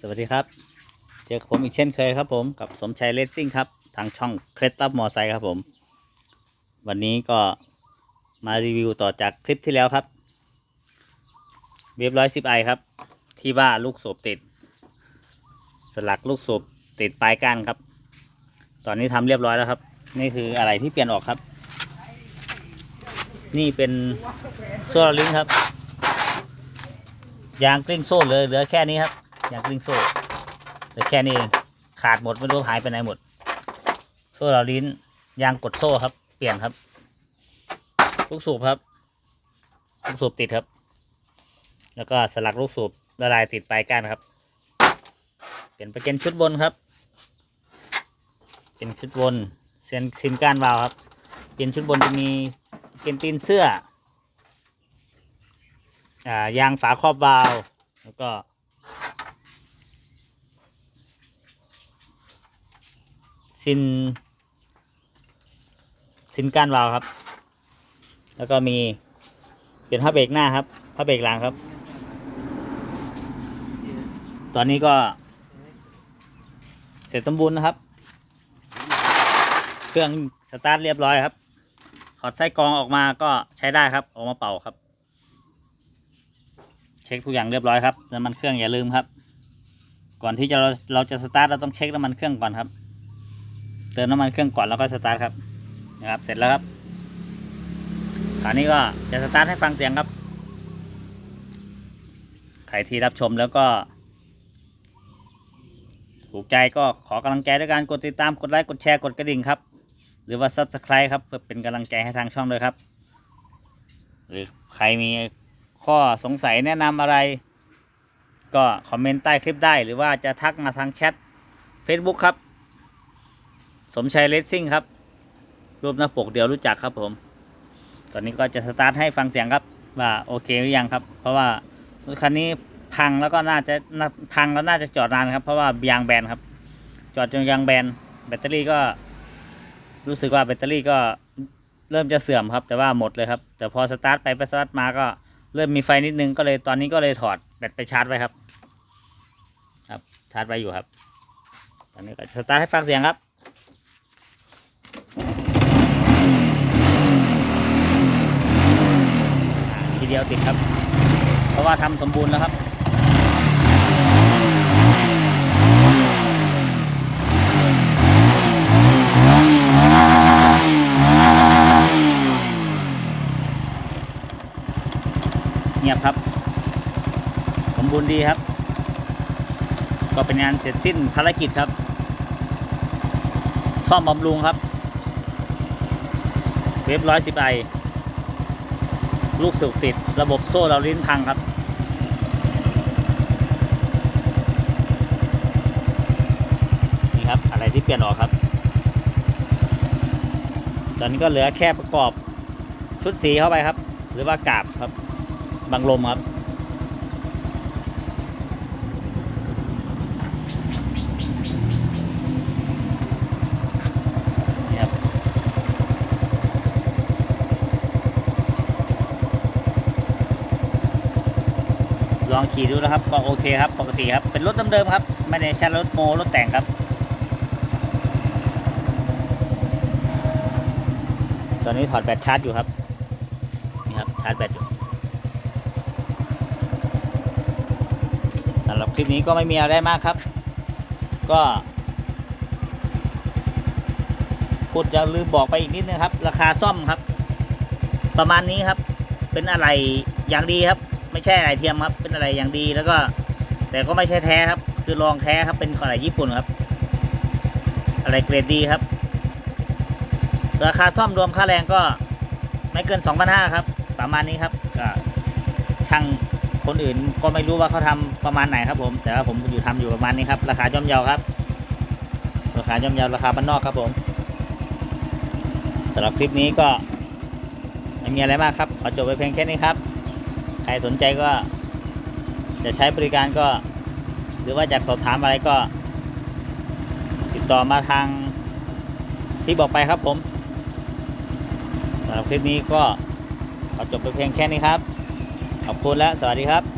สวัสดีครับ เจอกับผมอีกเช่นเคยครับผมกับสมชัยเลสซิ่งครับ ทางช่องเคล็ดลับมอไซค์ครับผม วันนี้ก็มารีวิวต่อจากคลิปที่แล้วครับเว็บร้อยสิบไอครับ ที่ว่าลูกสูบติด สลักลูกสูบติดปลายก้านครับ ตอนนี้ทำเรียบร้อยแล้วครับ นี่คืออะไรที่เปลี่ยนออกครับ นี่เป็นโซ่ลิงครับ ยางกลิ้งโซ่เลยเหลือแค่นี้ครับ ยางกลิ้งโซ่เหลือแค่นี้เองขาดหมดไม่รู้หายไปไหนหมด โซ่เราลิ้นยางกดโซ่ครับ เปลี่ยนครับลูกสูบครับลูกสูบติดครับ แล้วก็สลักลูกสูบละลายติดปลายก้านครับ เปลี่ยนไปเป็นชุดบนครับ เป็นชุดบนเซนซินก้านวาล์วครับ เปลี่ยนชุดบนจะมีเป็นตีนเสื้อ อ่ายางฝาครอบวาล์วแล้วก็ ซินซินก้านวาล์วครับ แล้วก็มีเป็นผ้าเบรกหน้าครับผ้าเบรกหลังครับ ตอนนี้ก็ เสร็จสมบูรณ์นะครับ เครื่องสตาร์ทเรียบร้อยครับถอดไส้กรองออกมาก็ใช้ได้ครับ ออกมาเป่าครับ เช็คทุกอย่างเรียบร้อยครับน้ำมันเครื่องอย่าลืมครับ ก่อนที่จะเราเราจะสตาร์ทเราต้องเช็คน้ำมันเครื่องก่อนครับ เติมน้ำมันเครื่องก่อนแล้วก็สตาร์ทครับนะครับ เสร็จแล้วครับคราวนี้ก็จะสตาร์ทให้ฟังเสียงครับใครที่รับชมแล้วก็ ถูกใจก็ขอกำลังใจด้วยการกดติดตามกดไลค์กดแชร์กดกระดิ่งครับ หรือว่า subscribe ครับเพื่อเป็นกำลังใจให้ทางช่องด้วยครับ หรือใครมีข้อสงสัยแนะนำอะไร ก็คอมเมนต์ใต้คลิปได้ หรือว่าจะทักมาทางแชท Facebook ครับ สมชัยเลสซิ่งครับ รูปหน้าปกเดียวรู้จักครับผม ตอนนี้ก็จะสตาร์ทให้ฟังเสียงครับ ว่าโอเคหรือยังครับ เพราะว่ารถคันนี้พังแล้วก็น่าจะพังแล้วน่าจะจอดนานครับ เพราะว่ายางแบนครับ จอดจนยางแบน แบตเตอรี่ก็ รู้สึกว่าแบตเตอรี่ก็เริ่มจะเสื่อมครับ แต่ว่าหมดเลยครับ แต่พอสตาร์ทไปไปสตาร์ทมาก็เริ่มมีไฟนิดนึงก็เลยตอนนี้ก็เลยถอดแบตไปชาร์จไว้ครับ ครับชาร์จไว้อยู่ครับ ตอนนี้ก็สตาร์ทให้ฟังเสียงครับ อ่าที เดียวติดครับ เพราะว่าทำสมบูรณ์แล้วครับเงียบครับ สมบูรณ์ดีครับ ก็เป็นงานเสร็จสิ้นภารกิจครับ ซ่อมบำรุงครับ เว็บร้อยสิบไอ ลูกสูบติดระบบโซ่เราลิ้นพังครับ นี่ครับ อะไรที่เปลี่ยนออกครับ ตอนนี้ก็เหลือแค่ประกอบชุดสีเข้าไปครับ หรือว่ากาบครับ บังลมครับ นี่ครับ ล องขี่ดูนะครับ ก็โอเคครับ ปกติครับ เป็นรถเดิมๆครับ ไม่ได้ใช้รถโมรถแต่งครับ ตอนนี้ถอดแบตชาร์จอยู่ครับ นี่ครับ ชาร์จแบตอยู่สำหรับคลิปนี้ก็ไม่มีอะไรมากครับ ก็พูดจะลืมบอกไปอีกนิดนึงครับ ราคาซ่อมครับ ประมาณนี้ครับ เป็นอะไรอย่างดีครับ ไม่ใช่อะไรเทียมครับ เป็นอะไรอย่างดีแล้วก็ แต่ก็ไม่ใช่แท้ครับ คือลองแท้ครับเป็นอะไรญี่ปุ่นครับ อะไรเกรดดีครับ ราคาซ่อมรวมค่าแรงก็ไม่เกิน2,500ครับ ประมาณนี้ครับก็ช่างคนอื่นก็ไม่รู้ว่าเขาทำประมาณไหนครับผม แต่ว่าผมอยู่ทำอยู่ประมาณนี้ครับ ราคาย่อมเยาครับ ราคาย่อมเยาราคาบ้านนอกครับผมสำหรับคลิปนี้ก็ไม่มีอะไรมากครับ ขอจบไปเพียงแค่นี้ครับ ครสนใจก็จะใช้บริการก็ หรือว่าอยากสอบถามอะไรก็ ติดต่อมาทางที่บอกไปครับผมสำหรับคลิปนี้ก็ขอจบไปเพียงแค่นี้ครับ ขอบคุณและสวัสดีครับ